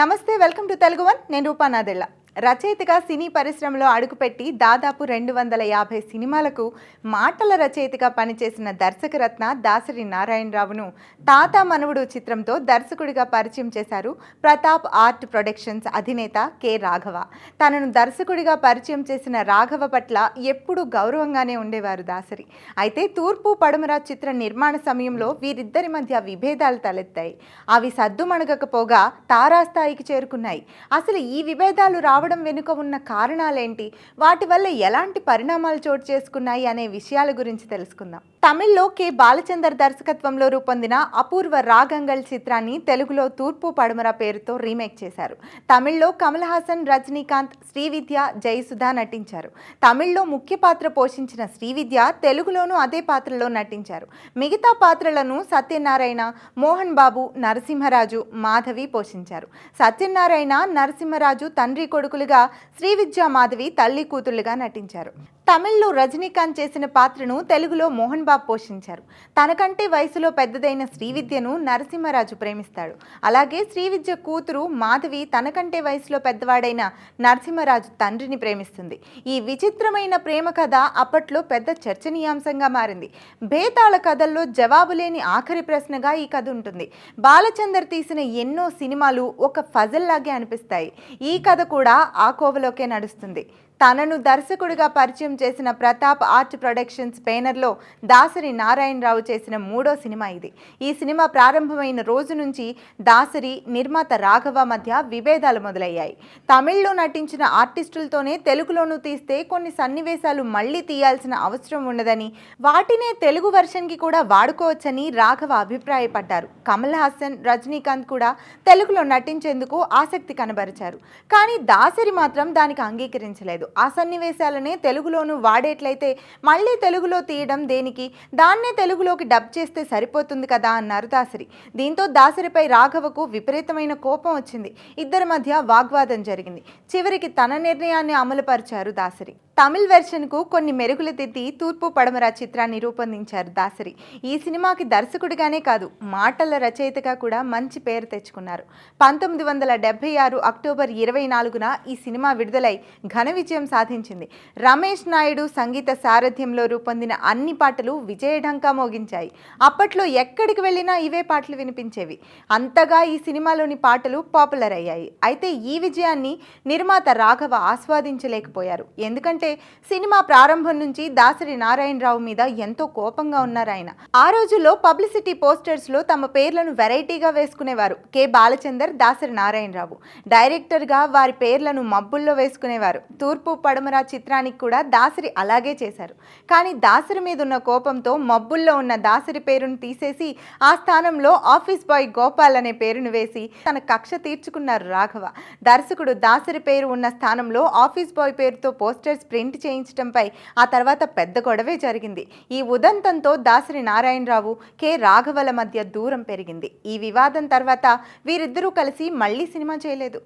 నమస్తే welcome to Telugu one. నేను రూపానాదెళ్ళ రచయితగా సినీ పరిశ్రమలో అడుగుపెట్టి దాదాపు రెండు వందల యాభై సినిమాలకు మాటల రచయితగా పనిచేసిన దర్శకరత్న దాసరి నారాయణరావును తాత మనవుడు చిత్రంతో దర్శకుడిగా పరిచయం చేశారు ప్రతాప్ ఆర్ట్ ప్రొడక్షన్స్ అధినేత కె రాఘవ. తనను దర్శకుడిగా పరిచయం చేసిన రాఘవ పట్ల ఎప్పుడూ గౌరవంగానే ఉండేవారు దాసరి. అయితే తూర్పు పడమర చిత్ర నిర్మాణ సమయంలో వీరిద్దరి మధ్య విభేదాలు తలెత్తాయి. అవి సద్దుమణగకపోగా తారాస్థాయికి చేరుకున్నాయి. అసలు ఈ విభేదాలు రావడం వెనుక ఉన్న కారణాలేంటి? వాటి వల్ల ఎలాంటి పరిణామాలు చోటు చేసుకున్నాయి అనే విషయాల గురించి తెలుసుకుందాం. తమిళ్ళో కె. బాలచందర్ దర్శకత్వంలో రూపొందిన అపూర్వ రాగంగల్ చిత్రాన్ని తెలుగులో తూర్పు పడమర పేరుతో రీమేక్ చేశారు. తమిళ్ళో కమల్ హాసన్ రజనీకాంత్ శ్రీవిద్య జయసుధ నటించారు. తమిళ్ళో ముఖ్య పాత్ర పోషించిన శ్రీవిద్య తెలుగులోనూ అదే పాత్రలో నటించారు. మిగతా పాత్రలను సత్యనారాయణ మోహన్ బాబు నరసింహరాజు మాధవి పోషించారు. సత్యనారాయణ నరసింహరాజు తండ్రి కొడుకులుగా శ్రీవిద్య మాధవి తల్లి కూతుళ్ళుగా నటించారు. తమిళ్ళో రజనీకాంత్ చేసిన పాత్రను తెలుగులో మోహన్ బాబు పోషించారు. తనకంటే వయసులో పెద్దదైన శ్రీవిద్యను నరసింహరాజు ప్రేమిస్తాడు. అలాగే శ్రీవిద్య కూతురు మాధవి తనకంటే వయసులో పెద్దవాడైన నరసింహరాజు తండ్రిని ప్రేమిస్తుంది. ఈ విచిత్రమైన ప్రేమ కథ అప్పట్లో పెద్ద చర్చనీయాంశంగా మారింది. బేతాళ కథల్లో జవాబు లేని ఆఖరి ప్రశ్నగా ఈ కథ ఉంటుంది. బాలచందర్ తీసిన ఎన్నో సినిమాలు ఒక ఫజల్ లాగే అనిపిస్తాయి. ఈ కథ కూడా ఆ కోవలోకే నడుస్తుంది. తనను దర్శకుడిగా పరిచయం చేసిన ప్రతాప్ ఆర్ట్ ప్రొడక్షన్స్ బ్యానర్లో దాసరి నారాయణరావు చేసిన మూడో సినిమా ఇది. ఈ సినిమా ప్రారంభమైన రోజు నుంచి దాసరి నిర్మాత రాఘవ మధ్య విభేదాలు మొదలయ్యాయి. తమిళ్ళో నటించిన ఆర్టిస్టులతోనే తెలుగులోనూ తీస్తే కొన్ని సన్నివేశాలు మళ్ళీ తీయాల్సిన అవసరం ఉండదని వాటినే తెలుగు వెర్షన్కి కూడా వాడుకోవచ్చని రాఘవ అభిప్రాయపడ్డారు. కమల్ హాసన్ రజనీకాంత్ కూడా తెలుగులో నటించేందుకు ఆసక్తి కనబరిచారు. కానీ దాసరి మాత్రం దానికి అంగీకరించలేదు. ఆ సన్నివేశాలనే తెలుగులోనూ వాడేట్లయితే మళ్ళీ తెలుగులో తీయడం దేనికి? దాన్నే తెలుగులోకి డబ్ చేస్తే సరిపోతుంది కదా అన్నారు దాసరి. దీంతో దాసరిపై రాఘవకు విపరీతమైన కోపం వచ్చింది. ఇద్దరి మధ్య వాగ్వాదం జరిగింది. చివరికి తన నిర్ణయాన్ని అమలుపరిచారు దాసరి. తమిళ్ వెర్షన్కు కొన్ని మెరుగులు దిద్ది తూర్పు పడమర చిత్రాన్ని రూపొందించారు దాసరి. ఈ సినిమాకి దర్శకుడిగానే కాదు మాటల రచయితగా కూడా మంచి పేరు తెచ్చుకున్నారు. పంతొమ్మిది వందల డెబ్బై ఆరు అక్టోబర్ ఇరవై నాలుగున ఈ సినిమా విడుదలై ఘన విజయం సాధించింది. రమేష్ నాయుడు సంగీత సారథ్యంలో రూపొందిన అన్ని పాటలు విజయఢంకా మోగించాయి. అప్పట్లో ఎక్కడికి వెళ్ళినా ఇవే పాటలు వినిపించేవి. అంతగా ఈ సినిమాలోని పాటలు పాపులర్ అయ్యాయి. అయితే ఈ విజయాన్ని నిర్మాత రాఘవ ఆస్వాదించలేకపోయారు. ఎందుకంటే సినిమా ప్రారంభం నుంచి దాసరి నారాయణరావు మీద ఎంతో కోపంగా ఉన్నారు ఆయన. ఆ రోజుల్లో పబ్లిసిటీ పోస్టర్స్లో తమ పేర్లను వెరైటీగా వేసుకునేవారు. కె. బాలచందర్ దాసరి నారాయణరావు. డైరెక్టర్గా వారి పేర్లను మబ్బుల్లో వేసుకునేవారు. తూర్పు తూర్పు పడమర చిత్రానికి కూడా దాసరి అలాగే చేశారు. కానీ దాసరి మీద ఉన్న కోపంతో మబ్బుల్లో ఉన్న దాసరి పేరును తీసేసి ఆ స్థానంలో ఆఫీస్ బాయ్ గోపాల్ అనే పేరును వేసి తన కక్ష తీర్చుకున్నారు రాఘవ. దర్శకుడు దాసరి పేరు ఉన్న స్థానంలో ఆఫీస్ బాయ్ పేరుతో పోస్టర్స్ ప్రింట్ చేయించడంపై ఆ తర్వాత పెద్ద గొడవే జరిగింది. ఈ ఉదంతంతో దాసరి నారాయణరావు కె. రాఘవల మధ్య దూరం పెరిగింది. ఈ వివాదం తర్వాత వీరిద్దరూ కలిసి మళ్ళీ సినిమా చేయలేదు.